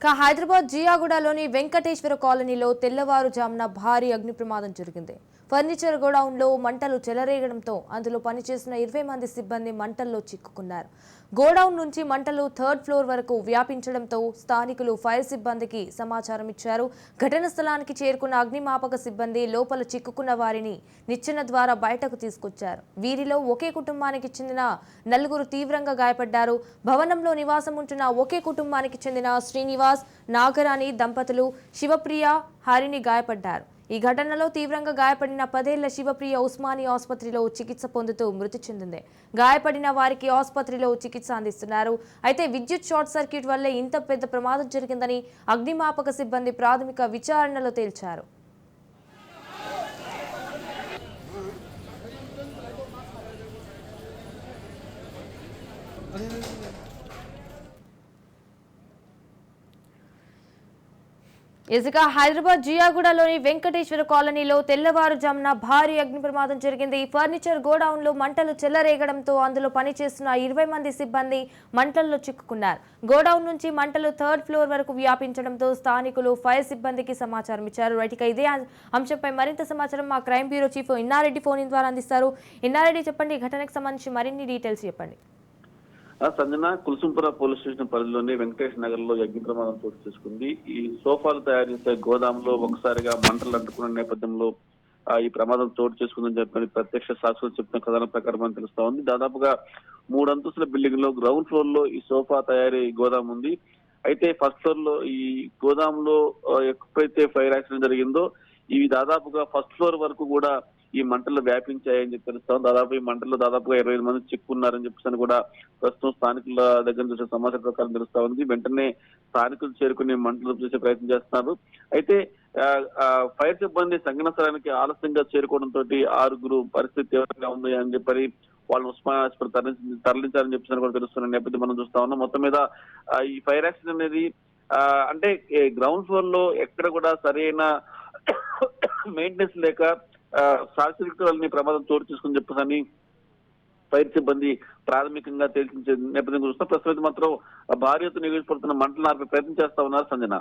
ఇక హైదరాబాద్ జియాగూడలోని వెంకటేశ్వర కాలనీలో తెల్లవారుజామున భారీ అగ్ని ప్రమాదం జరిగింది. ఫర్నిచర్ గోడౌన్లో మంటలు చెలరేగడంతో అందులో పనిచేసిన ఇరవై మంది సిబ్బంది మంటల్లో చిక్కుకున్నారు. గోడౌన్ నుంచి మంటలు థర్డ్ ఫ్లోర్ వరకు వ్యాపించడంతో స్థానికులు ఫైర్ సిబ్బందికి సమాచారం ఇచ్చారు. ఘటన స్థలానికి చేరుకున్న అగ్నిమాపక సిబ్బంది లోపల చిక్కుకున్న వారిని నిచ్చెన ద్వారా బయటకు తీసుకొచ్చారు. వీరిలో ఒకే కుటుంబానికి చెందిన నలుగురు తీవ్రంగా గాయపడ్డారు. భవనంలో నివాసం ఉంటున్న ఒకే కుటుంబానికి చెందిన శ్రీనివాస్ నాగరాణి దంపతులు శివప్రియ హరిని గాయపడ్డారు. ఈ ఘటనలో తీవ్రంగా గాయపడిన పదేళ్ళ శివప్రియ ఉస్మాని ఆసుపత్రిలో చికిత్స పొందుతూ మృతి చెందింది. గాయపడిన వారికి ఆసుపత్రిలో చికిత్స అందిస్తున్నారు. అయితే విద్యుత్ షార్ట్ సర్క్యూట్ వల్లే ఇంత పెద్ద ప్రమాదం జరిగిందని అగ్నిమాపక సిబ్బంది ప్రాథమిక విచారణలో తేల్చారు. ఇసుక హైదరాబాద్ జియాగూడలోని వెంకటేశ్వర కాలనీలో తెల్లవారుజామున భారీ అగ్ని ప్రమాదం జరిగింది ఫర్నిచర్ గోడౌన్లో మంటలు చెల్లరేగడంతో అందులో పనిచేస్తున్న ఇరవై మంది సిబ్బంది మంటల్లో చిక్కుకున్నారు. గోడౌన్ నుంచి మంటలు థర్డ్ ఫ్లోర్ వరకు వ్యాపించడంతో స్థానికులు ఫైర్ సిబ్బందికి సమాచారం ఇచ్చారు. రైట్ ఇదే అంశంపై మరింత సమాచారం మా crime bureau chief Innareddy phone ద్వారా అందిస్తారు. ఇన్నారెడ్డి చెప్పండి ఘటనకు సంబంధించి మరిన్ని డీటెయిల్స్ చెప్పండి. సంజన కుల్సుంపుర పోలీస్ స్టేషన్ పరిధిలోని వెంకటేష్ నగర్లో అగ్ని ప్రమాదం చోటు చేసుకుంది. ఈ సోఫాలు తయారు చేసే గోదాంలో ఒకసారిగా మంటలు అంటుకున్న నేపథ్యంలో ఆ, ఈ ప్రమాదం చోటు చేసుకుందని చెప్పని ప్రత్యక్ష సాక్షులు చెప్పిన కథనం ప్రకారం అని తెలుస్తా ఉంది. దాదాపుగా మూడు అంతస్తుల బిల్డింగ్లో గ్రౌండ్ ఫ్లోర్లో ఈ సోఫా తయారీ గోదాం ఉంది. అయితే ఫస్ట్ ఫ్లోర్లో ఈ గోదాంలో ఎప్పుడైతే ఫైర్ యాక్సిడెంట్ జరిగిందో ఇవి దాదాపుగా ఫస్ట్ ఫ్లోర్ వరకు కూడా ఈ మంటలు వ్యాపించాయని చెప్పి తెలుస్తాం. దాదాపు ఈ మంటల్లో దాదాపుగా ఇరవై ఐదు మంది చిక్కున్నారని చెప్పేసి కూడా ప్రస్తుతం స్థానికుల దగ్గర చూసే సమాచారం ప్రకారం తెలుస్తా ఉంది. వెంటనే స్థానికులు చేరుకుని మంటలు చేసే ప్రయత్నం చేస్తున్నారు. అయితే ఫైర్ సిబ్బంది సంఘటన స్థలానికి ఆలస్యంగా చేరుకోవడంతో ఆరుగురు పరిస్థితి తీవ్రంగా ఉంది అని చెప్పి వాళ్ళు ఉస్మా ఆసుపత్రి తరలించి తరలించాలని చెప్పేసి కూడా తెలుస్తున్న నేపథ్యం మనం చూస్తా ఉన్నాం. మొత్తం మీద ఈ ఫైర్ యాక్సిడెంట్ అనేది అంటే గ్రౌండ్ ఫ్లోర్లో ఎక్కడ కూడా సరైన మెయింటెనెన్స్ లేక సాక్షిని ప్రమాదం చోటు చేసుకుని చెప్పేసి ఫైర్ సిబ్బంది ప్రాథమికంగా తేల్చించే నేపథ్యం చూస్తాం ప్రస్తుతం మాత్రం భార్యతో నివేదిపడుతున్న మంటలు ఆర్పే ప్రయత్నం చేస్తా ఉన్నారు సంజన.